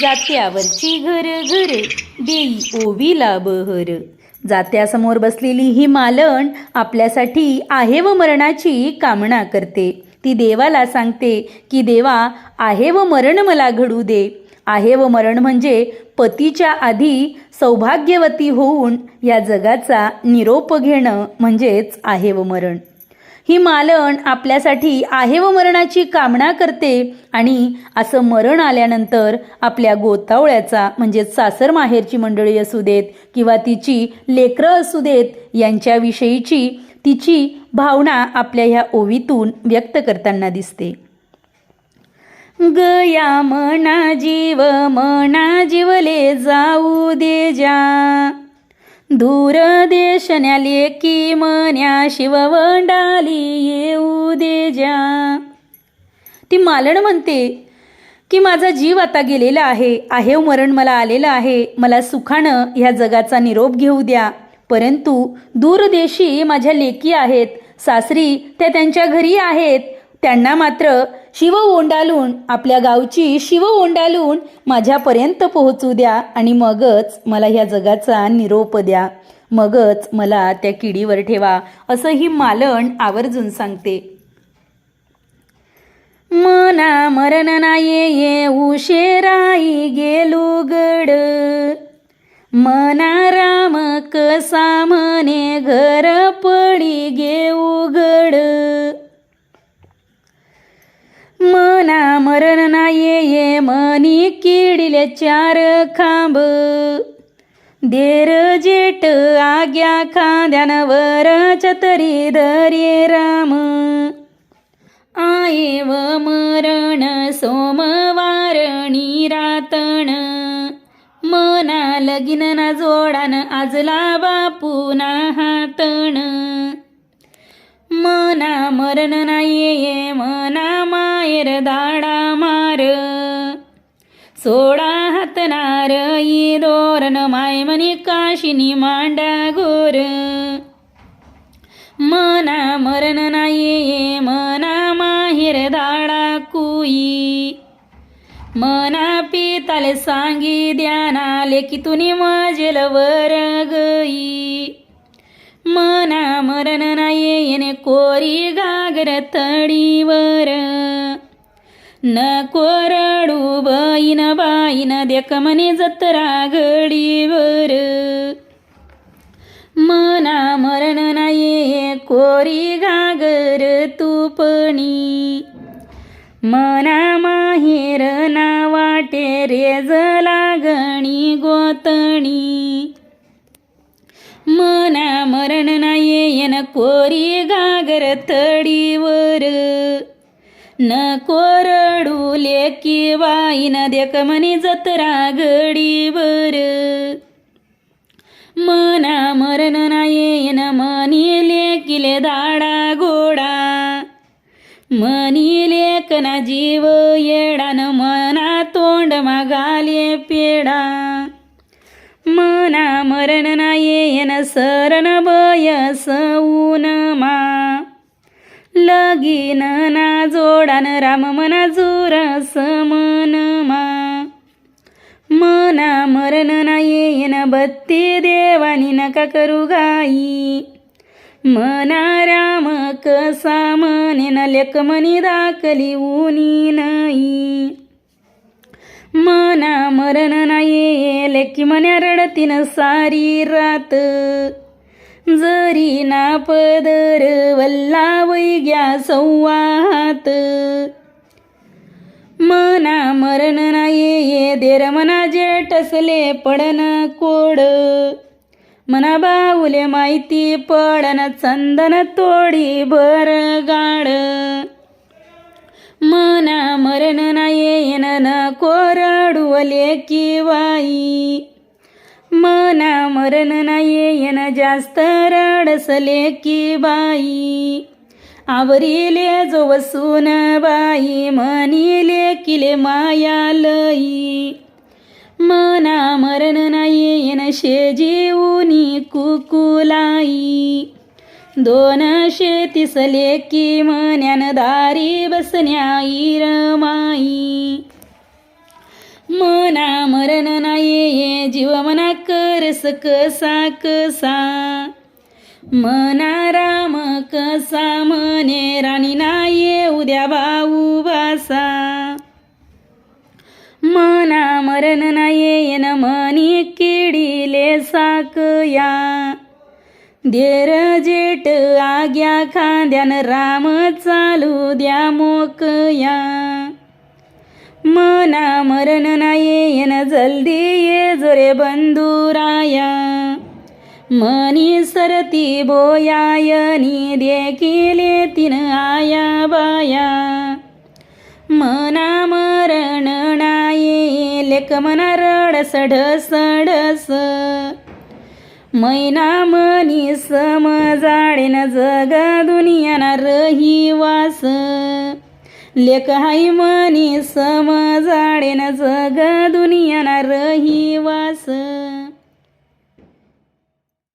जात्यावरची घर घर. देई ओवीला बहर. जात्यासमोर बसलेली ही मालण आपल्यासाठी आहे व मरणाची कामना करते. ती देवाला सांगते की देवा आहे व मरण मला घडू दे. आहे व मरण म्हणजे पतीच्या आधी सौभाग्यवती होऊन या जगाचा निरोप घेणं म्हणजेच आहे व मरण. ही मालण आपल्यासाठी आहे व मरणाची कामना करते. आणि असं मरण आल्यानंतर आपल्या गोतावळ्याचा म्हणजेच सासर माहेरची मंडळी असू देत किंवा तिची लेकरं असू देत यांच्याविषयीची तिची भावना आपल्या ह्या ओवीतून व्यक्त करताना दिसते. गया मना जीव मना जीवले जाऊ दे जा दूर देशन्या लेकी मन्या शिववंडाली येऊ दे ज्या. ती मालण म्हणते की माझा जीव आता गेलेला आहे आहे मरण मला आलेलं आहे मला सुखानं ह्या जगाचा निरोप घेऊ द्या. परंतु दूरदेशी माझ्या लेकी आहेत सासरी त्या त्यांच्या घरी आहेत त्यांना मात्र शिव ओंडालून आपल्या गावची शिव ओंडालून माझ्यापर्यंत पोहोचू द्या आणि मगच मला ह्या जगाचा निरोप द्या. मगच मला त्या किडीवर ठेवा असं ही मालण आवर्जून सांगते. मना मरण नाये ये उशेराई गेलो गड. मना राम कसा म्हणे घर पडी गे उघड मना मरण ना ये मनी किडिले चार खांब. देर जेट आग्या खांद्यानवर छतरी धरे राम. आये व मरण सोमवारणी रातण. मना लगीन ना जोडान आजला बापू ना हातण. मना मरण नाहीये मना मायर दाडा मार. सोडा हातनार ई दोरण माय म्हणे काशिनी मांडा गोर. मना मरण नाहीये मना माहेर दाडा कुई. मना पिताले सांगी द्याना की तुनी माझेल वर गई. मना मरण नाही येणे कोरी घागर तडीवर न कोरडू बाईन बाईन देख मने जत्रा घडीवर मना मरण नाही कोरी घागर तुपणी मना माहेर ना वाटे रेज लागणी गोतणी मना मरण नाये येन कोरी घागर तडीवर न कोरडू लेकी वाईन देख म्हणी जत्रा घडीवर मना मरण नाये येन मनी लेकिले दाडा गोडा मनी लेकना जीव येडान मना तोंड मागाले पेडा मना मरण नाये येन सरण बयस ऊन मा लगीन ना जोडान राम मना जुरस मन मा मना मरण नाये येन बत्ती देवानी नका करू गाई मना राम कसा म्हणेन लेक मनी दाखली उनी नाही मना मरण नाही लेकी मन्या रडतीन सारी रात. जरी ना पदर वल्ला वैग्या संवाहात. मना मरण नाही देर मना जेटसले पडन कोड. मना बाऊले माहिती पडन चंदन तोडी बर गाड. मना मरण नाये न कोरडुवले की वाई मना मरण नाये न जास्त रडसले की बाई आवरीले जो वसून बाई मनीले किले माया लई मना मरण नाये न शेजीवनी कुकुलाई दोन शेतीसले की मन्यान दारी बसण्या रमाई मना मरण नाही जीव मना करस कसा कसा मना राम कसा मने राणी नाही उद्या भाऊ बासा. मना मरण नाही न मनी किडीले साकया. देर जेट आग्या खांद्यान राम चालू द्या मोकया. मना मरण नाही येन जल्दी ये जोरे बंधुराया. मनी सरती बोयायनी देखिले तीन आया बाया. मना मरण नाही लेक मना रडस ढस ढस. मैना मनी समजाडेन जग दुनियाना रहिवास लेख हाय मनी समजाडेन जग दुनियाना रहिवास